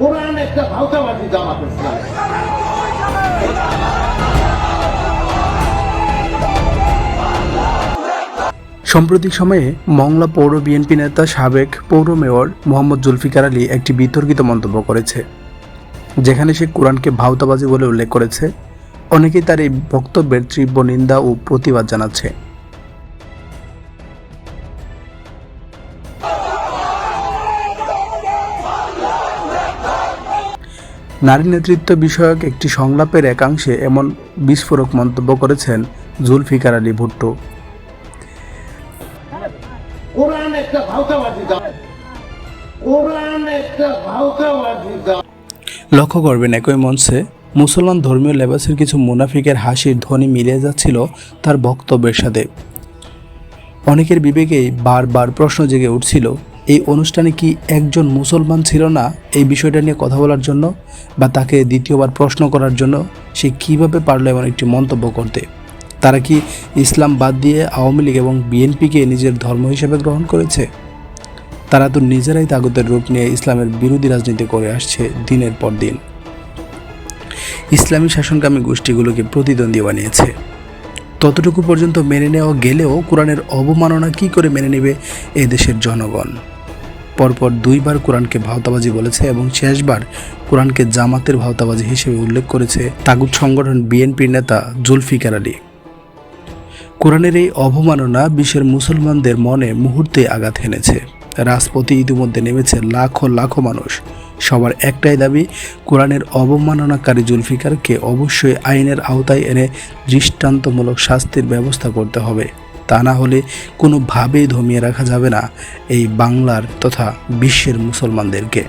কোরআন একটা জামাত সাম্প্রতিক সময়ে মংলা পৌর বিএনপি নেতা সাবেক পৌর মেয়র মোহাম্মদ জুলফিকার আলী একটি বিতর্কিত মন্তব্য করেছে, যেখানে সে কোরআনকে ভাওতাবাজি বলে উল্লেখ করেছে। অনেকেই তার এই বক্তব্যের তীব্র নিন্দা ও প্রতিবাদ জানাচ্ছে। নারী নেতৃত্ব বিষয়ক একটি সংলাপের একাংশে এমন বিস্ফোরক মন্তব্য করেছেন জুলফিকার আলী ভুট্টো। লক্ষ্য করবেন একই মঞ্চে মুসলমান ধর্মীয় লেবাসের কিছু মুনাফিকের হাসির ধ্বনি মিলিয়ে যাচ্ছিল তার বক্তব্যের সাথে। অনেকের বিবেকেই বারবার প্রশ্ন জেগে উঠছিল এই অনুষ্ঠানে কি একজন মুসলমান ছিল না? এই বিষয়টা নিয়ে কথা বলার জন্য বা তাকে দ্বিতীয়বার প্রশ্ন করার জন্য সে কীভাবে পারল এমন একটি মন্তব্য করতে? তারা কি ইসলাম বাদ দিয়ে আওয়ামী লীগ এবং বিএনপিকে নিজের ধর্ম হিসেবে গ্রহণ করেছে? তারা তো নিজেরাই তাগতের রূপ নিয়ে ইসলামের বিরোধী রাজনীতি করে আসছে দিনের পর দিন। ইসলামী শাসনকামী গোষ্ঠীগুলোকে প্রতিদ্বন্দ্বী বানিয়েছে। ততটুকু পর্যন্ত মেনে নেওয়া গেলেও কোরআনের অবমাননা কি করে মেনে নেবে এ দেশের জনগণ? পরপর দুইবার কোরআনকে ভাওতাবাজি বলেছে এবং শেষবার কোরআনকে জামাতের ভাওতাবাজি হিসেবে উল্লেখ করেছে তাগুত সংগঠন বিএনপির নেতা জুলফিকার আলী। কোরআনের এই অবমাননা বিশ্বের মুসলমানদের মনে মুহূর্তে আঘাত এনেছে রাজপথে ইতিমধ্যে নেমেছে লাখো লাখো মানুষ। সবার একটাই দাবি, কোরআনের অবমাননাকারী জুলফিকারকে অবশ্যই আইনের আওতায় এনে দৃষ্টান্তমূলক শাস্তির ব্যবস্থা করতে হবে। তা না হলে কোনোভাবেই ধমিয়ে রাখা যাবে না এই বাংলার তথা বিশ্বের মুসলমানদেরকে।